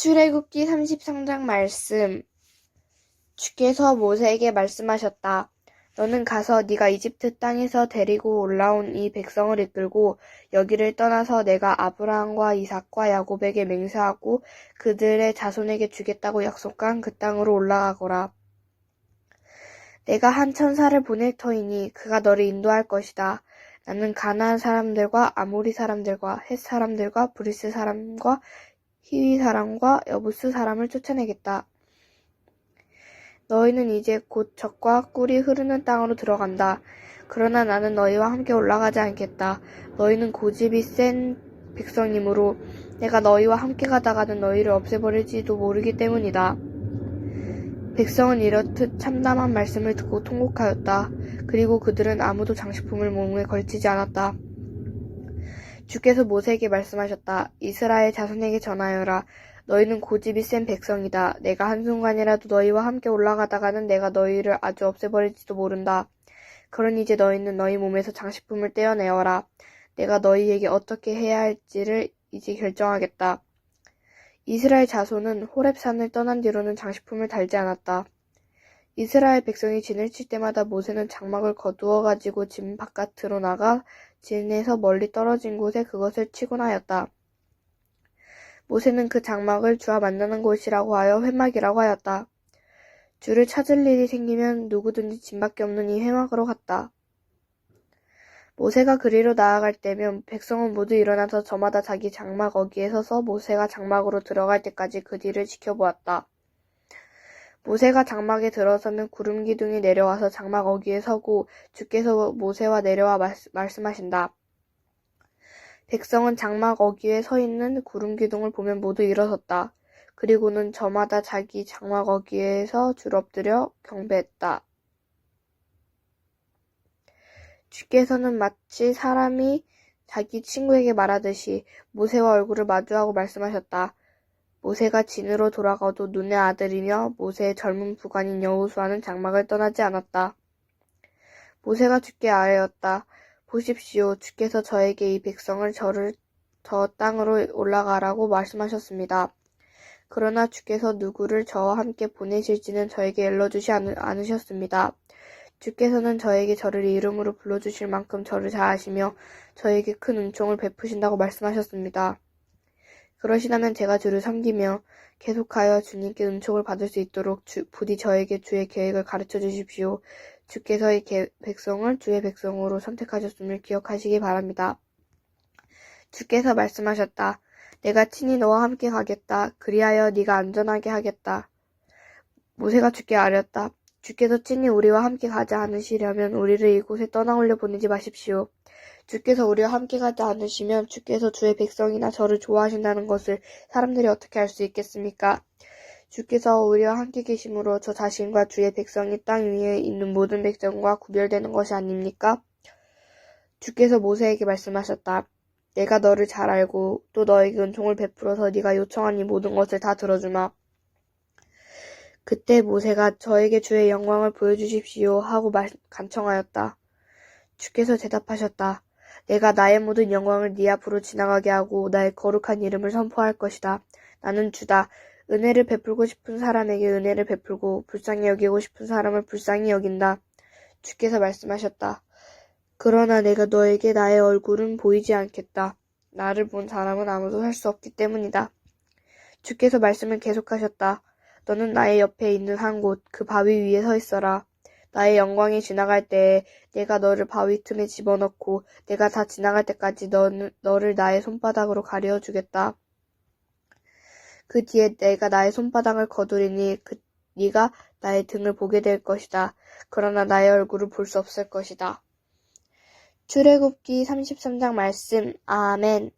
출애굽기 33장 말씀 주께서 모세에게 말씀하셨다. 너는 가서 네가 이집트 땅에서 데리고 올라온 이 백성을 이끌고 여기를 떠나서 내가 아브라함과 이삭과 야곱에게 맹세하고 그들의 자손에게 주겠다고 약속한 그 땅으로 올라가거라. 내가 한 천사를 보낼 터이니 그가 너를 인도할 것이다. 나는 가나안 사람들과 아모리 사람들과 헷 사람들과 브리스 사람과 히위 사람과 여부스 사람을 쫓아내겠다. 너희는 이제 곧 적과 꿀이 흐르는 땅으로 들어간다. 그러나 나는 너희와 함께 올라가지 않겠다. 너희는 고집이 센 백성이므로 내가 너희와 함께 가다가는 너희를 없애버릴지도 모르기 때문이다. 백성은 이렇듯 참담한 말씀을 듣고 통곡하였다. 그리고 그들은 아무도 장식품을 몸에 걸치지 않았다. 주께서 모세에게 말씀하셨다. 이스라엘 자손에게 전하여라. 너희는 고집이 센 백성이다. 내가 한순간이라도 너희와 함께 올라가다가는 내가 너희를 아주 없애버릴지도 모른다. 그러니 이제 너희는 너희 몸에서 장식품을 떼어내어라. 내가 너희에게 어떻게 해야 할지를 이제 결정하겠다. 이스라엘 자손은 호렙산을 떠난 뒤로는 장식품을 달지 않았다. 이스라엘 백성이 진을 칠 때마다 모세는 장막을 거두어 가지고 진 바깥으로 나가 진에서 멀리 떨어진 곳에 그것을 치곤 하였다. 모세는 그 장막을 주와 만나는 곳이라고 하여 회막이라고 하였다. 주를 찾을 일이 생기면 누구든지 진밖에 없는 이 회막으로 갔다. 모세가 그리로 나아갈 때면 백성은 모두 일어나서 저마다 자기 장막 어기에 서서 모세가 장막으로 들어갈 때까지 그 뒤를 지켜보았다. 모세가 장막에 들어서면 구름 기둥이 내려와서 장막 어기에 서고 주께서 모세와 내려와 말씀하신다. 백성은 장막 어귀에 서 있는 구름 기둥을 보면 모두 일어섰다. 그리고는 저마다 자기 장막 어귀에서 줄 엎드려 경배했다. 주께서는 마치 사람이 자기 친구에게 말하듯이 모세와 얼굴을 마주하고 말씀하셨다. 모세가 진으로 돌아가도 눈의 아들이며 모세의 젊은 부관인 여호수아는 장막을 떠나지 않았다. 모세가 주께 아뢰었다. 보십시오. 주께서 저에게 이 백성을 저를 저 땅으로 올라가라고 말씀하셨습니다. 그러나 주께서 누구를 저와 함께 보내실지는 저에게 일러주지 않으셨습니다. 주께서는 저에게 저를 이름으로 불러주실 만큼 저를 잘 아시며 저에게 큰 은총을 베푸신다고 말씀하셨습니다. 그러시다면 제가 주를 섬기며 계속하여 주님께 은총을 받을 수 있도록 주, 부디 저에게 주의 계획을 가르쳐 주십시오. 주께서 이 백성을 주의 백성으로 선택하셨음을 기억하시기 바랍니다. 주께서 말씀하셨다. 내가 친히 너와 함께 가겠다. 그리하여 네가 안전하게 하겠다. 모세가 주께 아렸다. 주께서 친히 우리와 함께 가지 않으시려면 우리를 이곳에 떠나올려 보내지 마십시오. 주께서 우리와 함께 가지 않으시면 주께서 주의 백성이나 저를 좋아하신다는 것을 사람들이 어떻게 알 수 있겠습니까? 주께서 우리와 함께 계심으로 저 자신과 주의 백성이 땅 위에 있는 모든 백성과 구별되는 것이 아닙니까? 주께서 모세에게 말씀하셨다. 내가 너를 잘 알고 또 너에게 은총을 베풀어서 네가 요청한 이 모든 것을 다 들어주마. 그때 모세가 저에게 주의 영광을 보여주십시오 하고 말, 간청하였다. 주께서 대답하셨다. 내가 나의 모든 영광을 네 앞으로 지나가게 하고 나의 거룩한 이름을 선포할 것이다. 나는 주다. 은혜를 베풀고 싶은 사람에게 은혜를 베풀고 불쌍히 여기고 싶은 사람을 불쌍히 여긴다. 주께서 말씀하셨다. 그러나 내가 너에게 나의 얼굴은 보이지 않겠다. 나를 본 사람은 아무도 할 수 없기 때문이다. 주께서 말씀을 계속하셨다. 너는 나의 옆에 있는 한 곳, 그 바위 위에 서 있어라. 나의 영광이 지나갈 때에 내가 너를 바위 틈에 집어넣고 내가 다 지나갈 때까지 너는, 너를 나의 손바닥으로 가려 주겠다. 그 뒤에 내가 나의 손바닥을 거두리니 그 네가 나의 등을 보게 될 것이다. 그러나 나의 얼굴을 볼 수 없을 것이다. 출애굽기 33장 말씀. 아멘.